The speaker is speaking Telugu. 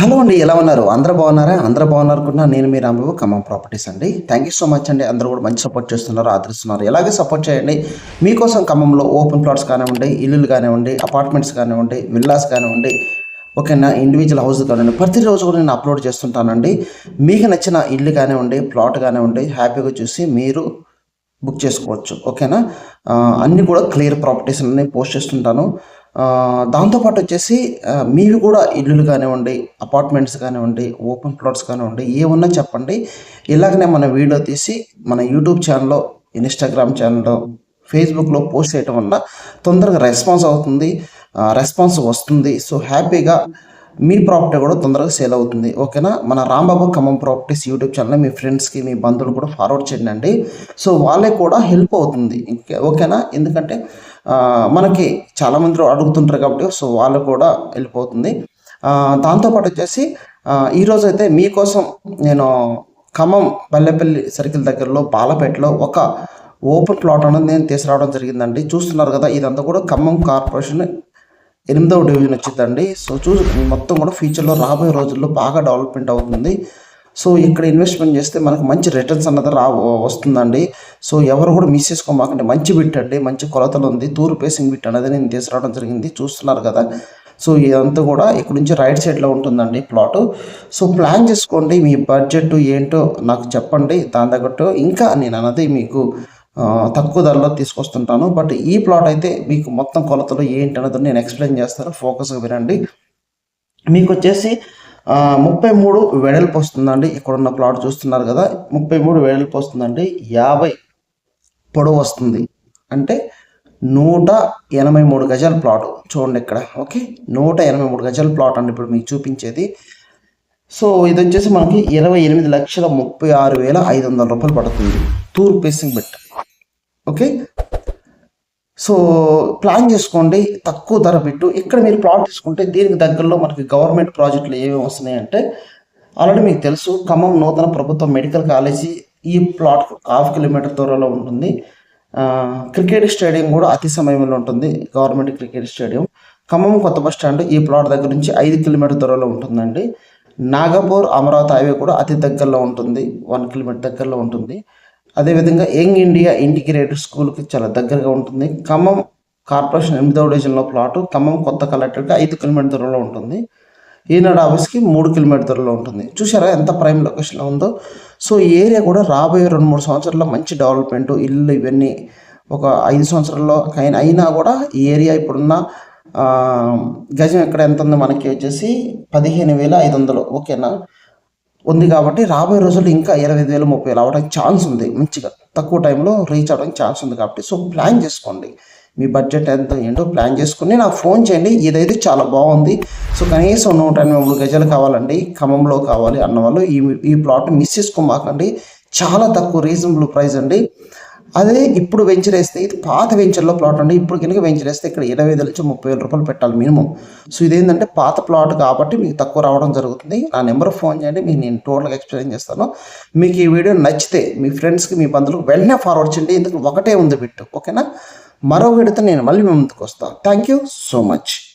హలో అండి ఎలా ఉన్నారు? అందరూ బాగున్నారా? అందరూ బాగున్నారు కూడా నేను మీ రాంబాబు ఖమ్మం ప్రాపర్టీస్ అండి. థ్యాంక్ యూ సో మచ్ అండి. అందరూ కూడా మంచి సపోర్ట్ చేస్తున్నారు ఆదరిస్తున్నారు. ఎలాగే సపోర్ట్ చేయండి. మీకోసం ఖమ్మంలో ఓపెన్ ప్లాట్స్ కానివ్వండి ఇల్లులు కానివ్వండి అపార్ట్మెంట్స్ కానివ్వండి విల్లాస్ కానివ్వండి ఓకేనా? ఇండివిజువల్ హౌస్ కానివ్వండి ప్రతిరోజు కూడా నేను అప్లోడ్ చేస్తుంటానండి. మీకు నచ్చిన ఇల్లు కానివ్వండి ప్లాట్ కానివ్వండి హ్యాపీగా చూసి మీరు బుక్ చేసుకోవచ్చు ఓకేనా? అన్నీ కూడా క్లియర్ ప్రాపర్టీస్ అన్ని పోస్ట్ చేస్తుంటాను. దాంతోపాటు వచ్చేసి మీవి కూడా ఇల్లులు కానివ్వండి అపార్ట్మెంట్స్ కానివ్వండి ఓపెన్ ప్లాట్స్ కానివ్వండి ఏమున్నా చెప్పండి. ఇలాగనే మన వీడియో తీసి మన యూట్యూబ్ ఛానల్లో ఇన్స్టాగ్రామ్ ఛానల్లో ఫేస్బుక్లో పోస్ట్ చేయడం వల్ల తొందరగా రెస్పాన్స్ అవుతుంది రెస్పాన్స్ వస్తుంది. సో హ్యాపీగా మీ ప్రాపర్టీ కూడా తొందరగా సేల్ అవుతుంది. ఓకేనా? మన Rambabu Khammam properties YouTube channel మీ ఫ్రెండ్స్కి మీ బంధువులు కూడా ఫార్వర్డ్ చేయండి. సో వాళ్ళే కూడా హెల్ప్ అవుతుంది. ఓకేనా? ఎందుకంటే మనకి చాలామంది అడుగుతుంటారు కాబట్టి సో వాళ్ళు కూడా వెళ్ళిపోతుంది. దాంతోపాటు వచ్చేసి ఈరోజు అయితే మీకోసం నేను ఖమ్మం పల్లెపల్లి సర్కిల్ దగ్గరలో బాలపేటలో ఒక ఓపెన్ ప్లాట్ అనేది నేను తీసుకురావడం జరిగిందండి. చూస్తున్నారు కదా ఇదంతా కూడా ఖమ్మం కార్పొరేషన్ ఎనిమిదవ డివిజన్ వచ్చిందండి. సో చూ మొత్తం కూడా ఫ్యూచర్లో రాబోయే రోజుల్లో బాగా డెవలప్మెంట్ అవుతుంది. సో ఇక్కడ ఇన్వెస్ట్మెంట్ చేస్తే మనకు మంచి రిటర్న్స్ అన్నది రా వస్తుందండి. సో ఎవరు కూడా మిస్ చేసుకోమాకండి. మంచి బిట్ అండి. మంచి కొలతలు ఉంది. తూరు పేసింగ్ బిట్ అనేది నేను తీసుకురావడం జరిగింది. చూస్తున్నారు కదా. సో ఇదంతా కూడా ఇక్కడ నుంచి రైట్ సైడ్లో ఉంటుందండి ప్లాట్ సో ప్లాన్ చేసుకోండి. మీ బడ్జెట్ ఏంటో నాకు చెప్పండి. దాని తగ్గట్టు ఇంకా నేను అన్నది మీకు తక్కువ ధరలో తీసుకొస్తుంటాను. బట్ ఈ ప్లాట్ అయితే మీకు మొత్తం కొలతలు ఏంటి అన్నది నేను ఎక్స్ప్లెయిన్ చేస్తాను. ఫోకస్గా వినండి. మీకు వచ్చేసి ముప్పై మూడు వెడల్పు వస్తుందండి. ఇక్కడ ఉన్న ప్లాట్ చూస్తున్నారు కదా. ముప్పై మూడు వెడల్పు వస్తుందండి. యాభై పొడవు వస్తుంది. అంటే నూట ఎనభై మూడు గజాల ప్లాట్ చూడండి ఇక్కడ. ఓకే? నూట ఎనభై మూడు గజాల ప్లాట్ అండి ఇప్పుడు మీకు చూపించేది. సో ఇది వచ్చేసి మనకి ఇరవై ఎనిమిది లక్షల ముప్పై ఆరు వేల ఐదు వందల రూపాయలు పడుతుంది. టూర్ పేసింగ్ బెట్. ఓకే? సో ప్లాన్ చేసుకోండి తక్కువ ధర పెట్టు. ఇక్కడ మీరు ప్లాట్ తీసుకుంటే దీనికి దగ్గరలో మనకి గవర్నమెంట్ ప్రాజెక్టులు ఏమేమి వస్తున్నాయంటే ఆల్రెడీ మీకు తెలుసు ఖమ్మం నూతన ప్రభుత్వ మెడికల్ కాలేజీ ఈ ప్లాట్ హాఫ్ కిలోమీటర్ దూరంలో ఉంటుంది. క్రికెట్ స్టేడియం కూడా అతి సమయంలో ఉంటుంది గవర్నమెంట్ క్రికెట్ స్టేడియం. ఖమ్మం కొత్త బస్ స్టాండ్ ఈ ప్లాట్ దగ్గర నుంచి ఐదు కిలోమీటర్ దూరంలో ఉంటుందండి. నాగపూర్ అమరావతి హైవే కూడా అతి దగ్గరలో ఉంటుంది వన్ కిలోమీటర్ దగ్గరలో ఉంటుంది. అదేవిధంగా యంగ్ ఇండియా ఇంటిగ్రేటెడ్ స్కూల్కి చాలా దగ్గరగా ఉంటుంది. ఖమ్మం కార్పొరేషన్ ఎనిమిదవ డివిజన్లో ప్లాటు ఖమ్మం కొత్త కలెక్టర్కి ఐదు కిలోమీటర్ దూరంలో ఉంటుంది. ఈనాడు ఆఫీస్కి మూడు కిలోమీటర్ దూరంలో ఉంటుంది. చూసారా ఎంత ప్రైమ్ లొకేషన్లో ఉందో? సో ఈ ఏరియా కూడా రాబోయే రెండు మూడు సంవత్సరాల్లో మంచి డెవలప్మెంట్ ఇల్లు ఇవన్నీ ఒక ఐదు సంవత్సరాల్లో అయినా అయినా కూడా ఈ ఏరియా ఇప్పుడున్న గజం ఎక్కడ ఎంత ఉందో మనకి వచ్చేసి పదిహేను వేల ఐదు వందలు. ఓకేనా? ఉంది కాబట్టి రాబోయే రోజుల్లో ఇంకా ఇరవై ఐదు వేలు ముప్పై వేలు అవ్వడానికి ఛాన్స్ ఉంది. మంచిగా తక్కువ టైంలో రీచ్ అవ్వడానికి ఛాన్స్ ఉంది కాబట్టి. సో ప్లాన్ చేసుకోండి. మీ బడ్జెట్ ఎంత ఏంటో ప్లాన్ చేసుకుని నాకు ఫోన్ చేయండి. ఇదైతే చాలా బాగుంది. సో కనీసం నూట ఎనభై మూడు గజాలు కావాలండి. ఖమ్మంలో కావాలి అన్న వాళ్ళు ఈ ఈ ప్లాట్ మిస్ చేసుకోమాకండి. చాలా తక్కువ రీజనబుల్ ప్రైస్ అండి. అదే ఇప్పుడు వెంచర్ వేస్తే ఇది పాత వెంచర్లో ప్లాట్ అండి ఇప్పుడు కనుక వెంచర్ వేస్తే ఇక్కడ ఇరవై ఐదు నుంచి ముప్పై వేల రూపాయలు పెట్టాలి మినిమం సో ఇదేంటంటే పాత ప్లాట్ కాబట్టి మీకు తక్కువ రావడం జరుగుతుంది. నా నెంబర్ ఫోన్ చేయండి మీకు నేను టోటల్గా ఎక్స్ప్లెయిన్ చేస్తాను. మీకు ఈ వీడియో నచ్చితే మీ ఫ్రెండ్స్కి మీ బంధువులకు వెంటనే ఫార్వర్డ్ చేయండి. ఎందుకు ఒకటే ఉంది బిట్టు ఓకేనా మరో వీడియోతో నేను మళ్ళీ మీ ముందుకు వస్తాను థ్యాంక్ యూ సో మచ్